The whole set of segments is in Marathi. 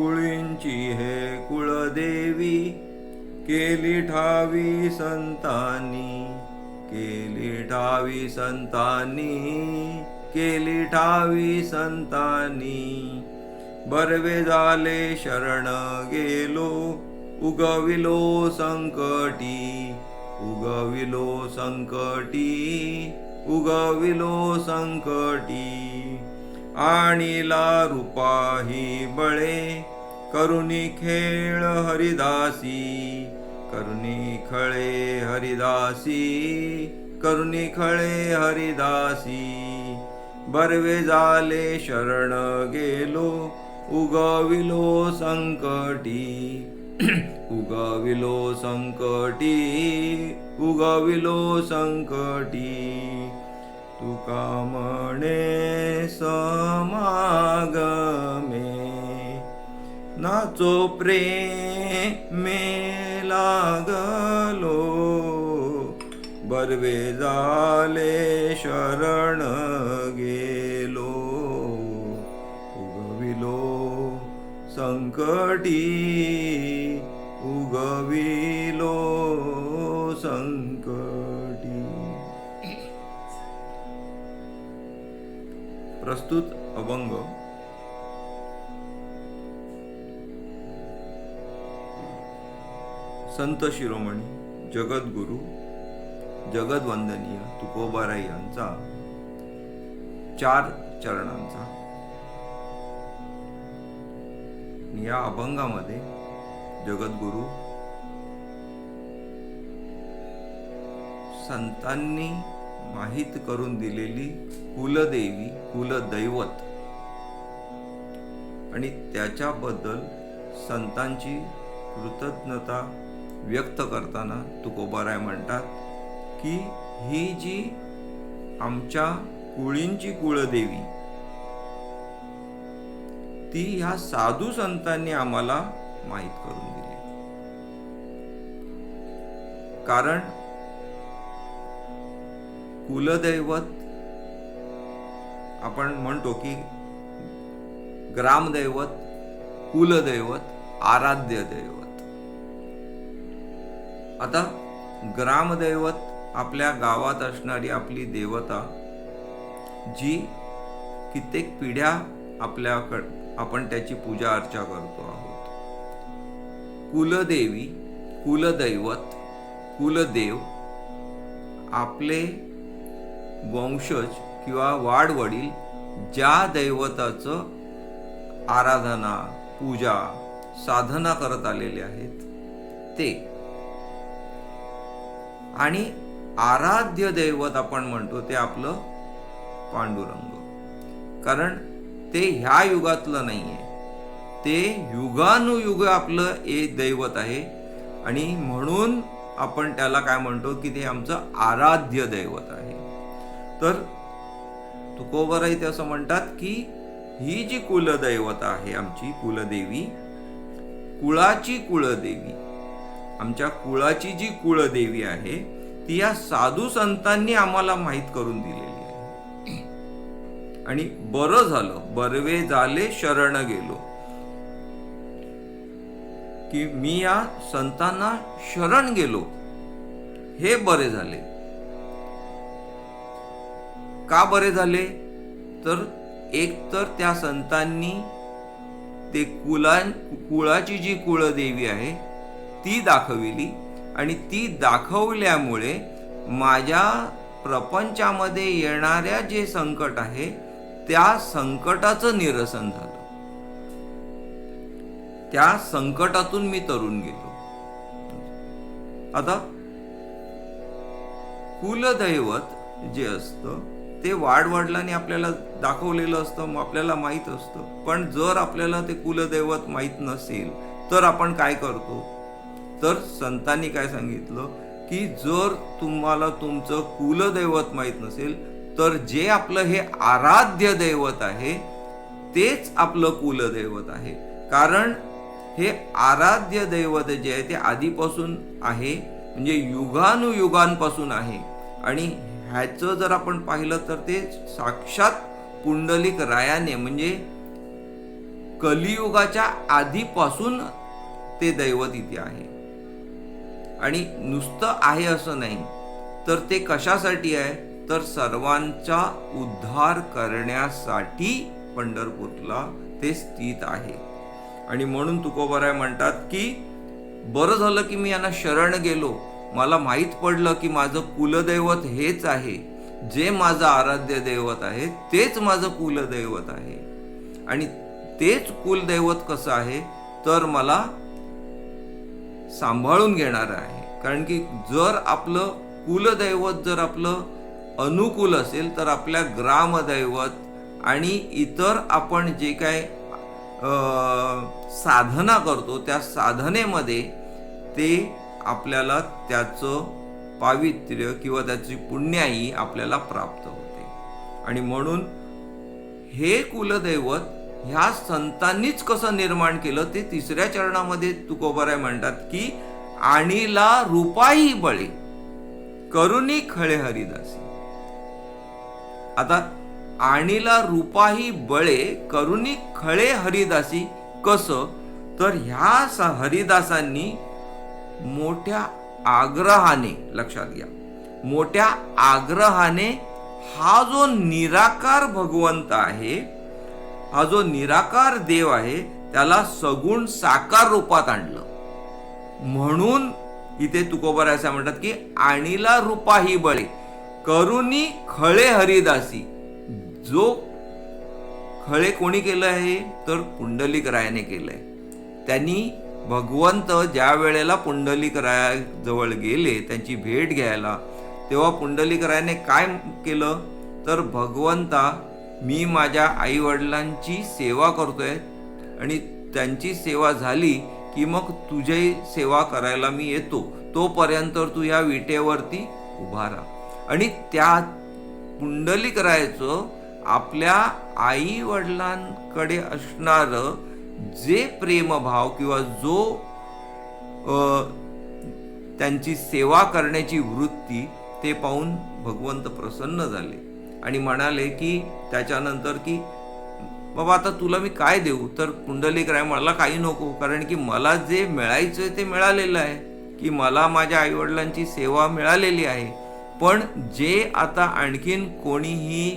कुळींची हे कुळदेवी केली ठावी संतांनी केली ठावी संतांनी केली ठावी संतांनी. बरवे झाले शरण गेलो उगविलो संकटी उगविलो संकटी उगविलो संकटी. आणिला रूपाही बळे करुणी खेळ हरिदासी करुणी खळे हरिदासी करुणी खळे हरिदासी. बरवे झाले शरण गेलो उगविलो संकटी. उगविलो संकटी उगविलो संकटी. तुका म्हणे समागम नाचो प्रेमे लागलो. बरवे झाले शरण गेलो. उगविलो संकटी उगविलो संकटी. प्रस्तुत अभंग संत शिरोमणी जगद्गुरु जगदवंदनीय तुकोबाराई यांचा चार चरणांचा. या अभंगामध्ये जगद्गुरु संतांनी माहीत करून दिलेली कुलदेवी कुलदैवत आणि त्याच्याबद्दल संतांची कृतज्ञता व्यक्त करताना तुकोबाराय म्हणतात की ही जी आमच्या कुळींची कुळदेवी ती ह्या साधू संतांनी आम्हाला माहीत करून दिली. कारण कुलदैवत आपण म्हणतो की ग्रामदैवत कुलदैवत आराध्य दैवत. आता ग्रामदैवत आपल्या गावात असणारी आपली देवता जी कित्येक पिढ्या आपल्याकड आपण त्याची पूजा अर्चा करतो आहोत. कुलदेवी कुलदैवत कुलदेव आपले वंशज किंवा वाडवडील ज्या दैवताचं आराधना पूजा साधना करत आलेले आहेत ते आणि आराध्य दैवत आपण म्हणतो ते आपलं पांडुरंग. कारण ते ह्या युगातलं नाही आहे ते युगानुयुग आपलं एक दैवत आहे. आणि म्हणून आपण त्याला काय म्हणतो की ते आमचं आराध्य दैवत आहे. तर तुकोबराई ते असं म्हणतात की ही जी कुलदैवत आहे आमची कुलदेवी कुळाची कुळदेवी आमच्या कुळाची जी कुळदेवी आहे ती या साधू संतांनी आम्हाला माहीत करून दिलेली आहे. आणि बरं झालं बरवे झाले शरण गेलो. की मी या संतांना शरण गेलो. हे बरे झाले. का बरे झाले? तर एक तर त्या संतांनी ते कुला कुळाची जी कुळदेवी आहे ती दाखविली आणि ती दाखवल्यामुळे माझ्या प्रपंचामध्ये येणाऱ्या जे संकट आहे त्या संकटाचं निरसन झालं. त्या संकटातून मी तरुण गेलो. आता कुलदैवत जे असतं ते वाडवडिलांनी आपल्याला दाखवलेलं असतं मग आपल्याला माहीत असतं. पण जर आपल्याला ते कुलदैवत माहीत नसेल तर आपण काय करतो? तर संतांनी काय सांगितलं? की जर तुम्हाला तुमचं कुलदैवत माहीत नसेल तर जे आपलं हे आराध्य दैवत आहे तेच आपलं कुलदैवत आहे. कारण हे आराध्य दैवत जे आहे ते आधीपासून आहे म्हणजे युगानुयुगांपासून आहे. आणि ह्याचं जर आपण पाहिलं तर ते साक्षात पुंडलिक रायाने म्हणजे कलियुगाच्या आधीपासून ते दैवत इथे आहे. आणि नुसतं आहे असं नाही. तर ते कशासाठी आहे? तर सर्वांचा उद्धार करण्यासाठी पंढरपूरला ते स्थित आहे. आणि म्हणून तुकोबराय म्हणतात की बरं झालं की मी यांना शरण गेलो. मला माहीत पडलं की माझं कुलदैवत हेच आहे. जे माझं आराध्य दैवत आहे तेच माझं कुलदैवत आहे. आणि तेच कुलदैवत कसं आहे? तर मला सांभाळून घेणार आहे. कारण की जर आपलं कुलदैवत जर आपलं अनुकूल असेल तर आपल्या ग्रामदैवत आणि इतर आपण जे काय साधना करतो त्या साधनेमध्ये ते आपल्याला त्याचं पावित्र्य किंवा त्याची पुण्याई आपल्याला प्राप्त होते. आणि म्हणून हे कुलदैवत ह्या संतांनीच कसं निर्माण केलं ते तिसऱ्या चरणामध्ये तुकोबराय म्हणतात की आणीला रुपाई बळे करुणी खळे हरिदासी. आता आणीला रुपाही बळे करुणी खळे हरिदासी कसं? तर ह्या हरिदासांनी मोठ्या आग्रहाने लक्षात घ्या मोठ्या आग्रहाने हा जो निराकार भगवंत आहे हा जो निराकार देव आहे त्याला सगुण साकार रूपात आणलं. म्हणून इथे तुकोबर असं म्हणतात की आणीला रूपा ही बळे करुणी खळे हरिदासी. जो खळे कोणी केलं आहे तर पुंडलिक रायाने केलंय. त्यांनी भगवंत ज्या वेळेला पुंडलिक रायाजवळ गेले त्यांची भेट घ्यायला तेव्हा पुंडलिक रायाने काय केलं? तर भगवंता मी माझ्या आई वडिलांची सेवा करतोय आणि त्यांची सेवा झाली की मग तुझी सेवा करायला मी येतो. तोपर्यंत तू या विटेवरती उभा राहा. आणि त्या पुंडलिक करायचं आपल्या आई वडिलांकडे असणार जे प्रेमभाव किंवा जो त्यांची सेवा करण्याची वृत्ती ते पाहून भगवंत प्रसन्न झाले. आणि म्हणाले की त्याच्यानंतर की बाबा आता तुला मी काय देऊ? तर कुंडलिक राय मला काही नको कारण की मला जे मिळायचं आहे ते मिळालेलं आहे की मला माझ्या आईवडिलांची सेवा मिळालेली आहे. पण जे आता आणखीन कोणीही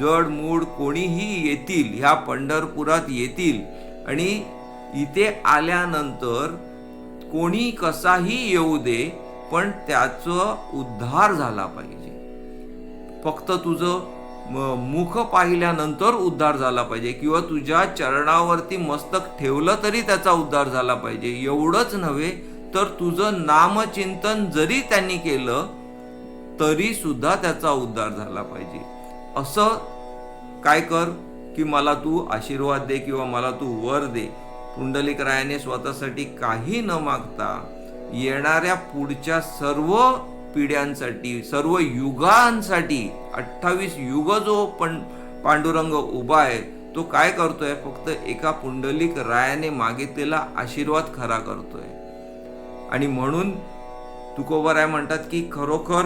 जड मूड कोणीही येतील ह्या पंढरपुरात येतील आणि इथे आल्यानंतर कोणी कसाही येऊ दे पण त्याचं उद्धार झाला पाहिजे. फक्त तुझं मुख पाहिल्यानंतर उद्धार झाला पाहिजे. किंवा तुझ्या चरणावरती मस्तक ठेवलं तरी त्याचा उद्धार झाला पाहिजे. एवढंच नव्हे तर तुझं नामचिंतन जरी त्यांनी केलं तरी सुद्धा त्याचा उद्धार झाला पाहिजे. असं काय कर की मला तू आशीर्वाद दे किंवा मला तू वर दे. पुंडलिक रायाने स्वतःसाठी काही न मागता येणाऱ्या पुढच्या सर्व पिढ्यांसाठी सर्व युगांसाठी अठ्ठावीस युग जो पण पांडुरंग उभा आहे तो काय करतोय? फक्त एका पुंडलिक रायाने मागितलेला आशीर्वाद खरा करतोय. आणि म्हणून तुकोबराय म्हणतात की खरोखर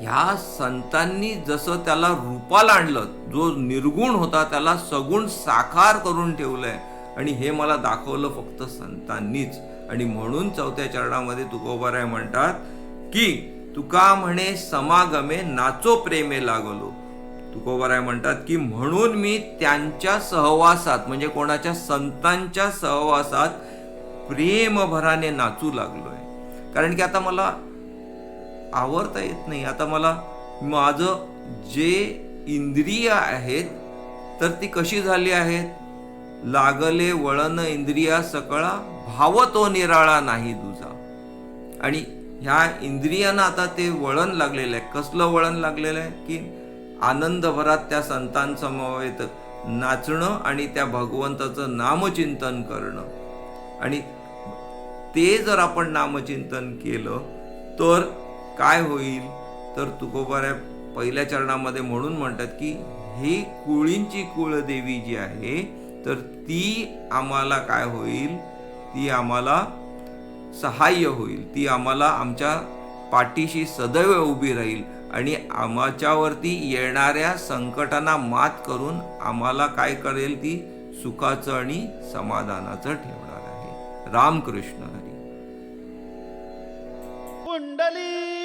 ह्या संतांनी जसं त्याला रूपाला आणलं जो निर्गुण होता त्याला सगुण साकार करून ठेवलंय. आणि हे मला दाखवलं फक्त संतांनीच. आणि म्हणून चौथ्या चरणामध्ये तुकोबराय म्हणतात की तुका म्हणे समागमे नाचो प्रेमे लागलो. तुकोबाराय म्हणतात की म्हणून मी त्यांच्या सहवासात म्हणजे कोणाच्या संतांच्या सहवासात प्रेमभराने नाचू लागलोय. कारण की आता मला आवरता येत नाही. आता मला माझं जे इंद्रिय आहेत तर ती कशी झाली आहेत? लागले वळण इंद्रिया सकळा भाव तो निराळा नाही तुझा. आणि ह्या इंद्रियांना आता ते वळण लागलेलं आहे कसलं वळण लागलेलं आहे की आनंदभरात त्या संतांसमवेत नाचणं आणि त्या भगवंताचं नामचिंतन करणं. आणि ते जर आपण नामचिंतन केलं तर काय होईल? तर तुकोबाऱ्या पहिल्या चरणामध्ये म्हणून म्हणतात की ही कुळींची कुळदेवी जी आहे तर ती आम्हाला काय होईल? ती आम्हाला सहाय्य होईल. ती आम्हाला आमच्या पाठीशी सदैव उभी राहील आणि आमच्यावरती येणाऱ्या संकटांना मात करून आम्हाला काय करेल ती सुखाचं आणि समाधानाचं ठेवणार आहे. रामकृष्ण हरी. कुंडली!